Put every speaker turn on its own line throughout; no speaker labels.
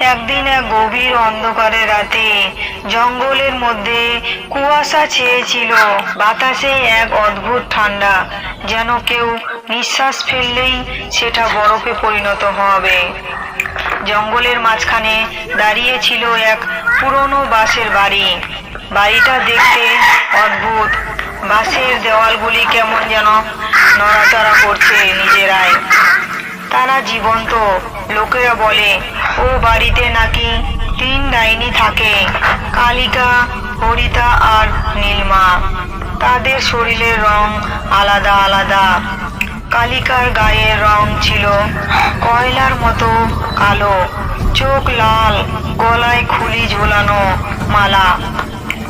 একদিন এক গভীর অন্ধকারে রাতে জঙ্গলের মধ্যে কুয়াশা ছেয়েছিল। বাতাসে এক অদ্ভুত ঠান্ডা, যেন কেউ নিঃশ্বাস ফেললেই সেটা বরফে পরিণত হবে। জঙ্গলের মাঝখানে দাঁড়িয়ে ছিল এক পুরনো বাঁশের বাড়ি। বাড়িটা দেখতে অদ্ভুত। বাঁশের দেওয়ালগুলি কেমন যেন নড়াচড়া করছে নিজেরাই। তারা জীবন্ত। লোকেরা বলে, ও বাড়িতে নাকি তিন ডাইনি থাকে, কালিকা, হরিতা আর নীলমা। তাদের শরীরের রং আলাদা আলাদা। কালিকার গায়ের রং ছিল কয়লার মতো কালো, চোখ লাল, গলায় খুলি ঝোলানো মালা।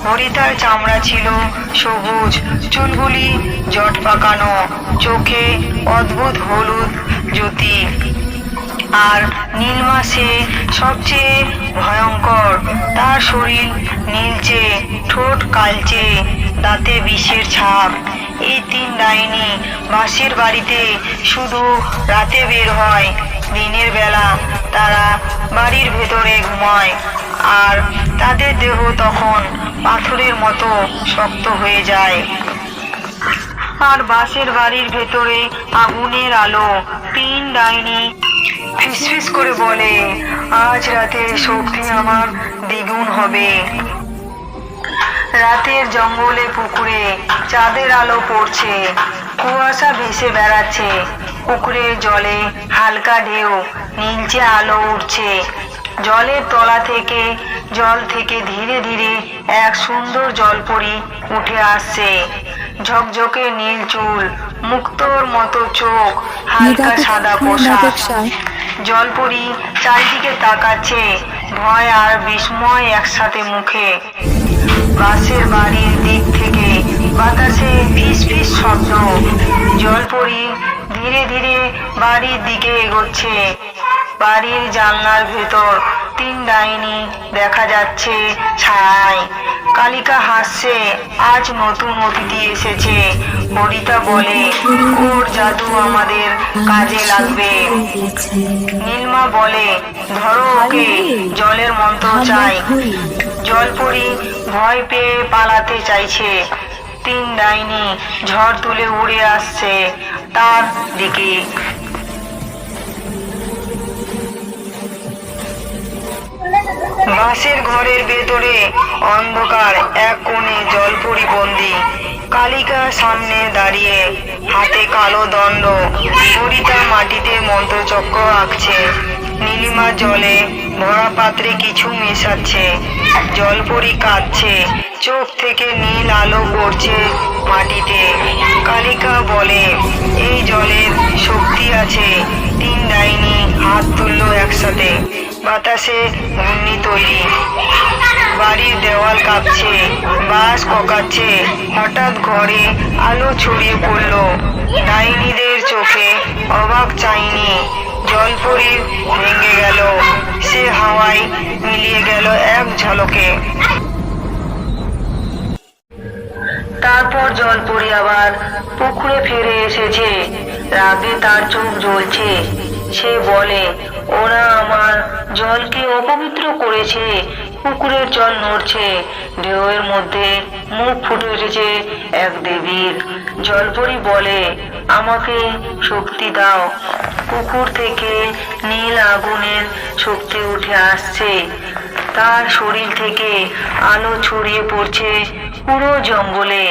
হরিতার চামড়া ছিল সবুজ, চুলগুলি জট পাকানো, চোখে অদ্ভুত হলুদ জ্যোতি। আর নীলমাসে সবচেয়ে ভয়ঙ্কর। তার শরীর নীলচে ঠোঁট কালচে দাঁতে বিষের ছাপ। এই তিন ডাইনি বাঁশের বাড়িতে শুধু রাতে বের হয়। দিনের বেলা তারা বাড়ির ভেতরে ঘুমায় আর তাদের দেহ তখন পাথরের মতো শক্ত হয়ে যায়। আর বাসের বাড়ির ভেতরে আগুনের আলো। তিন ডাইনি ফিসফিস করে বলে আজ রাতে শক্তি আমার দ্বিগুণ হবে। রাতের জঙ্গলে পুকুরে চাঁদের আলো পড়ছে কুয়াশা ভেসে বেড়াচ্ছে পুকুরের জলে হালকা ঢেউ নীলচে আলো উঠছে জলের তলা থেকে জল থেকে ধীরে ধীরে এক সুন্দর জলপরি উঠে আসছে। ঝকঝকে নীল চুল মুক্তোর মতো চোখ হালকা সাদা পোশাক। জলপরি চারিদিকে তাকাচ্ছে, ভয় আর বিস্ময় একসাথে মুখে। বাসের বাড়ির দিক থেকে বাতাসে ফিস ফিস শব্দ। জলপরি ধীরে ধীরে বাড়ির দিকে এগোচ্ছে। বাড়ির জানলার ভেতর তিন ডাইনি দেখা যাচ্ছে ছায় কালিকা হাসছে, আজ নতুন অতিথি এসেছে। হরিতা বলে, ওর জাদু আমাদের কাজে লাগবে। নীলমা বলে, ধরো ওকে, জলের মন্ত্র চাই। জলপরি ভয় পেয়ে পালাতে চাইছে। তিন ডাইনি ঝড় তুলে উড়ে আসছে তার দিকে। বাঁশের ঘরের ভেতরে অন্ধকার, এক কোণে জলপরি বন্দি। কালিকা সামনে দাঁড়িয়ে হাতে কালো দণ্ড হরিতা মাটিতে মন্ত্রচক্র আঁকছে। নীলিমা জলে ভরা পাত্রে কিছু মেশাচ্ছে। জলপরি কাঁদছে, চোখ থেকে নীল আলো পড়ছে মাটিতে। কালিকা বলে, এই জলের শক্তি আছে। তিন ডাইনি হাত তুললো একসাথে। বাতাসে ঘূর্ণি তৈরি। বাড়ির দেওয়াল কাঁপছে বাস ককাচ্ছে। হঠাৎ ঘরে আলো ছড়িয়ে পড়ল। ডাইনিদের চোখে অবাক চাইনি। জলপরি ভেঙে গেল। সে হাওয়ায় মিলিয়ে গেল এক ঝলকে। তারপর জলপরি আবার পুকুরে ফিরে এসেছে। রাগে তার চোখ জ্বলছে। সে বলে, ওরা আমার জলকে অপবিত্র করেছে, পুকুরের জল নড়ছে ঢেউয়ের মধ্যে মুখ ফুটে উঠেছে এক দেবীর। জলপরি বলে, আমাকে শক্তি দাও। পুকুর থেকে নীল আগুনের শক্তি উঠে আসছে। তার শরীর থেকে আলো ছড়িয়ে পড়ছে পুরো জঙ্গলে।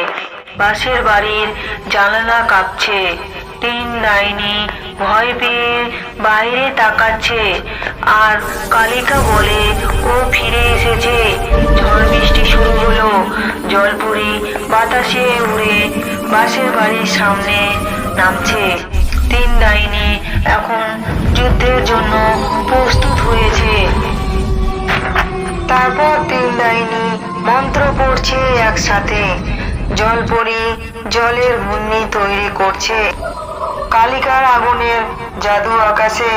বাসের বাড়ির জানালা কাঁপছে। তিন ডাইনি ভয় পেয়ে বাইরে তাকাচ্ছে। আর কালিকা বলে, ও ফিরে এসেছে। ঝড় বৃষ্টি শুরু হলো। জলপুরি বাতাসে উড়ে বাসের বাড়ির সামনে নামছে। তিন ডাইনি এখন যুদ্ধের জন্য প্রস্তুত হয়েছে। তারপর তিন ডাইনি মন্ত্র পড়ছে একসাথে। জলপরি জলের ঘূর্ণি তৈরি করছে। কালিকার আগুনের জাদু আকাশে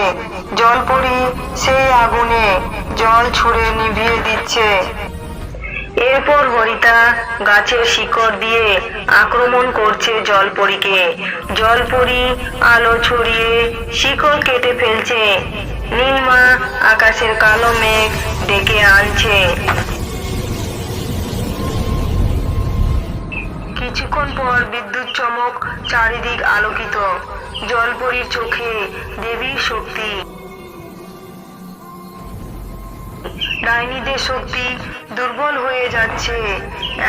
জলপরি সেই আগুনে জল ছুঁড়ে নিভিয়ে দিচ্ছে। এরপর হরিতা গাছের শিকড় দিয়ে আক্রমণ করছে জলপরীকে। জলপরি আলো ছড়িয়ে শিকড় কেটে ফেলছে। নীলমা আকাশের কালো মেঘ ডেকে আনছে। কিছুক্ষণ পর বিদ্যুৎ চমক চারিদিক আলোকিত। জলপরীর চোখে দেবীর শক্তি। ডাইনিদের শক্তি দুর্বল হয়ে যাচ্ছে।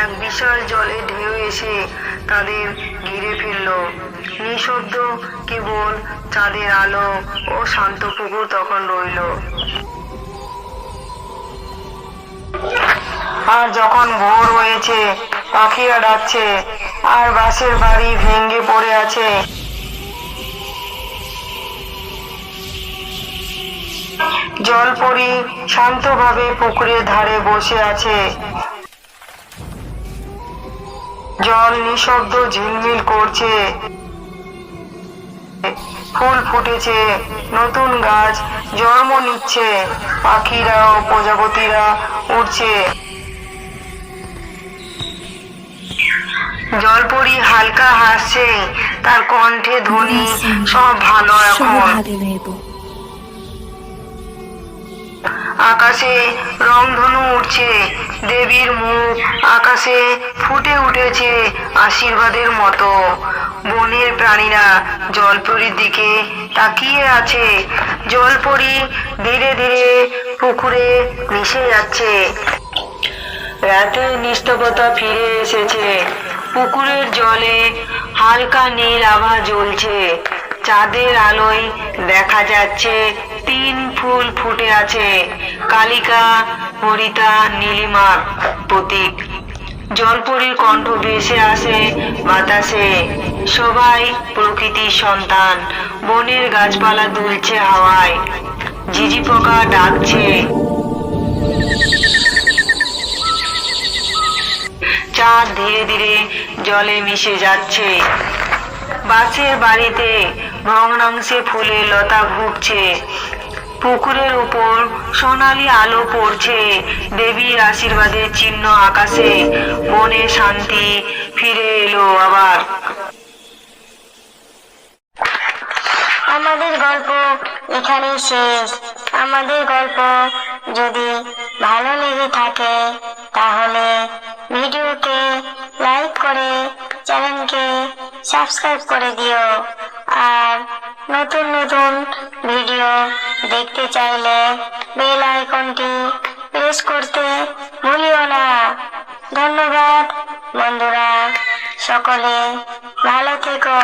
এক বিশাল জলে ঢেউ এসে তাদের ঘিরে ফেলল। নিঃশব্দ কেবল চাঁদের আলো ও শান্ত পুকুর তখন রইল। আর যখন ভোর হয়েছে, পাখিরা ডাকছে, আর বাসের বাড়ি ভেঙে পড়ে আছে। জলপরি শান্তভাবে পুকুরের ধারে বসে আছে। জল নিঃশব্দ ঝিলমিল করছে। ফুল ফুটেছে, নতুন গাছ জন্ম নিচ্ছে, পাখিরা ও প্রজাপতিরা উঠছে জলপরি হালকা হাসছে, তার কণ্ঠে ধ্বনি সব ভালো এখন। আকাশে রংধনু উঠছে দেবীর মুখ আকাশে ফুটে উঠেছে আশীর্বাদের মতো। বনের প্রাণীরা জলপরির দিকে তাকিয়ে আছে। জলপরি ধীরে ধীরে পুকুরে মিশে যাচ্ছে। রাতের নিস্তবতা ফিরে এসেছে। পুকুরের জলে হালকা নীল আভা জ্বলছে। চাঁদের আলোয় দেখা যাচ্ছে, তিন ফুল ফুটে আছে। কালিকা হরিতা নীলিমার প্রতীক। জলপরীর কণ্ঠ ভেসে আসে বাতাসে। সবাই প্রকৃতির সন্তান। বনের গাছপালা দুলছে হাওয়ায়। ঝিঝি পোকা ডাকছে। চাঁদ ধীরে ধীরে জলে মিশে যাচ্ছে। বাসের বাড়িতে ভগ্নাংশে ফুলে লতা ঘুরছে পুকুরের উপর সোনালি আলো পড়ছে। দেবীর আশীর্বাদের চিহ্ন আকাশে। মনে শান্তি ফিরে এলো আবার।
আমাদের গল্প এখানেই শেষ। আমাদের গল্প যদি ভালো লেগে থাকে, তাহলে ভিডিওকে লাইক করে চ্যানেলকে সাবস্ক্রাইব করে দিও। আর নতুন নতুন ভিডিও দেখতে চাইলে বেল আইকনটি প্রেস করতে ভুলিও না। ধন্যবাদ বন্ধুরা, সকলে ভালো থেকো।